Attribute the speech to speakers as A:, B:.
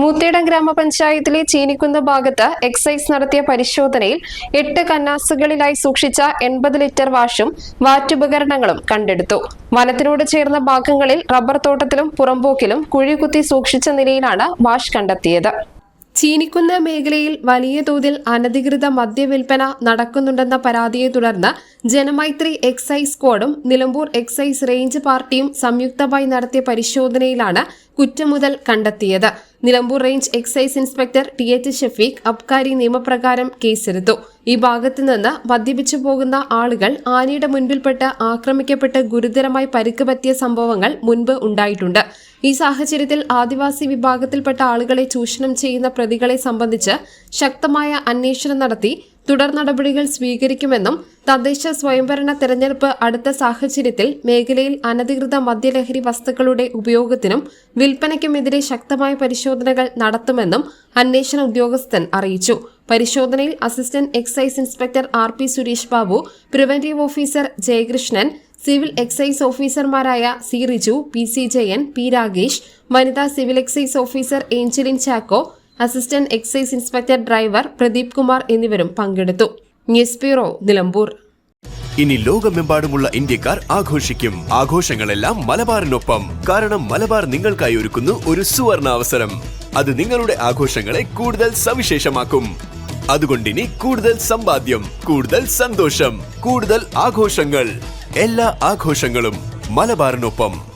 A: Moothedam ഗ്രാമപഞ്ചായത്തിലെ ചീനിക്കുന്ന ഭാഗത്ത് excise നടത്തിയ പരിശോധനയിൽ എട്ട് കന്നാസുകളിലായി സൂക്ഷിച്ച എൺപത് ലിറ്റർ വാഷും വാറ്റുപകരണങ്ങളും കണ്ടെടുത്തു. വനത്തിനോട് ചേർന്ന ഭാഗങ്ങളിൽ റബ്ബർ തോട്ടത്തിലും പുറമ്പോക്കിലും കുഴികുത്തി സൂക്ഷിച്ച നിലയിലാണ് വാഷ് കണ്ടെത്തിയത്. ചീനിക്കുന്ന മേഖലയിൽ വലിയ തോതിൽ അനധികൃത മദ്യവിൽപ്പന നടക്കുന്നുണ്ടെന്ന പരാതിയെ തുടർന്ന് ജനമൈത്രി എക്സൈസ് സ്ക്വാഡും നിലമ്പൂർ എക്സൈസ് റേഞ്ച് പാർട്ടിയും സംയുക്തമായി നടത്തിയ പരിശോധനയിലാണ് കുറ്റമുതൽ കണ്ടെത്തിയത്. Nilambur range excise inspector T H Shafeeq അബ്കാരി നിയമപ്രകാരം കേസെടുത്തു. ഈ ഭാഗത്തു നിന്ന് മദ്യപിച്ചു പോകുന്ന ആളുകൾ ആനയുടെ മുൻപിൽപ്പെട്ട് ആക്രമിക്കപ്പെട്ട് ഗുരുതരമായി പരിക്ക് പറ്റിയ സംഭവങ്ങൾ മുൻപ് ഉണ്ടായിട്ടുണ്ട്. ഈ സാഹചര്യത്തിൽ ആദിവാസി വിഭാഗത്തിൽപ്പെട്ട ആളുകളെ ചൂഷണം ചെയ്യുന്ന പ്രതികളെ സംബന്ധിച്ച് ശക്തമായ അന്വേഷണം നടത്തി തുടർ നടപടികൾ സ്വീകരിക്കുമെന്നും തദ്ദേശ സ്വയംഭരണ തെരഞ്ഞെടുപ്പ് അടുത്ത സാഹചര്യത്തിൽ മേഖലയിൽ അനധികൃത മദ്യലഹരി വസ്തുക്കളുടെ ഉപയോഗത്തിനും വിൽപ്പനയ്ക്കുമെതിരെ ശക്തമായ പരിശോധനകൾ നടത്തുമെന്നും അന്വേഷണ ഉദ്യോഗസ്ഥൻ അറിയിച്ചു. പരിശോധനയിൽ assistant excise inspector R P Suresh Babu preventive officer Jayakrishnan civil excise ഓഫീസർമാരായ C Riju P C Jayan P Ragesh വനിതാ civil excise officer Angeline Chacko assistant excise inspector driver Pradeep Kumar എന്നിവരും പങ്കെടുത്തു. News bureau Nilambur.
B: ഇനി ലോകമെമ്പാടുമുള്ള ഇന്ത്യക്കാർ ആഘോഷിക്കും. ആഘോഷങ്ങളെല്ലാം മലബാറിനൊപ്പം. കാരണം മലബാർ നിങ്ങൾക്കായി ഒരുക്കുന്നു ഒരു സുവർണ അവസരം അത് നിങ്ങളുടെ ആഘോഷങ്ങളെ കൂടുതൽ സവിശേഷമാക്കും. അതുകൊണ്ടിനി കൂടുതൽ സമ്പാദ്യം കൂടുതൽ സന്തോഷം കൂടുതൽ ആഘോഷങ്ങൾ. എല്ലാ ആഘോഷങ്ങളും മലബാറിനൊപ്പം.